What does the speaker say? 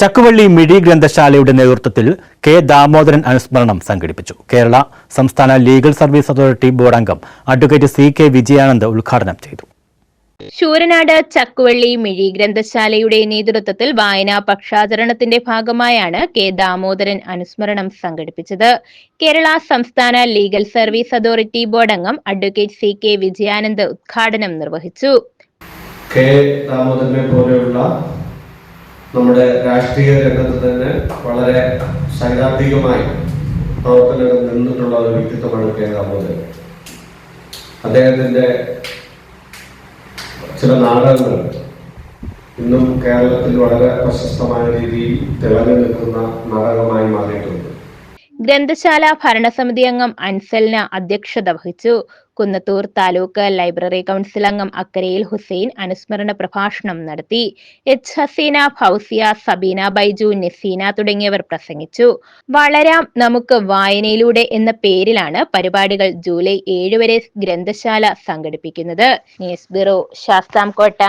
ചക്കുവള്ളി മിഴി ഗ്രന്ഥശാലയുടെ നേതൃത്വത്തിൽ കെ ദാമോദരൻ അനുസ്മരണം സംഘടിപ്പിച്ചു. കേരള സംസ്ഥാന ലീഗൽ സർവീസ് അതോറിറ്റി ബോർഡ് അംഗം അഡ്വക്കേറ്റ് സി കെ വിജയാനന്ദ് ഉദ്ഘാടനം ചെയ്തു. ശൂരനാട് ചക്കുവള്ളി മിഴി ഗ്രന്ഥശാലയുടെ നേതൃത്വത്തിൽ വായനാ പക്ഷാചരണത്തിന്റെ ഭാഗമായാണ് കെ ദാമോദരൻ അനുസ്മരണം സംഘടിപ്പിച്ചത്. കേരള സംസ്ഥാന ലീഗൽ സർവീസ് അതോറിറ്റി ബോർഡ് അംഗം അഡ്വക്കേറ്റ് സി കെ വിജയാനന്ദ് ഉദ്ഘാടനം നിർവഹിച്ചു. കെ ദാമോദരനെ പോലെയുള്ള നമ്മുടെ രാഷ്ട്രീയ രംഗത്ത് തന്നെ വളരെ സൈദ്ധാന്തികമായി പ്രവർത്തനങ്ങൾ നിന്നിട്ടുള്ള ഒരു വ്യക്തിത്വമാണ് കെ ദാമോദരൻ. അദ്ദേഹത്തിന്റെ ചില നാടകങ്ങൾ ഇന്നും കേരളത്തിൽ വളരെ പ്രശസ്തമായ രീതിയിൽ തിളങ്ങി നിൽക്കുന്ന നാടകമായി മാറിയിട്ടുണ്ട്. ഗ്രന്ഥശാല ഭരണസമിതി അംഗം അൻസലിന അധ്യക്ഷത വഹിച്ചു. കുന്നത്തൂർ താലൂക്ക് ലൈബ്രറി കൗൺസിൽ അംഗം അക്കരയിൽ ഹുസൈൻ അനുസ്മരണ പ്രഭാഷണം നടത്തി. എച്ച്. ഹസീന ഫൗസിയ സബീന ബൈജു നസീന തുടങ്ങിയവർ പ്രസംഗിച്ചു. വളരാം നമുക്ക് വായനയിലൂടെ എന്ന പേരിലാണ് പരിപാടികൾ ജൂലൈ ഏഴ് വരെ ഗ്രന്ഥശാല സംഘടിപ്പിക്കുന്നത്. News bureau Sasthamkotta.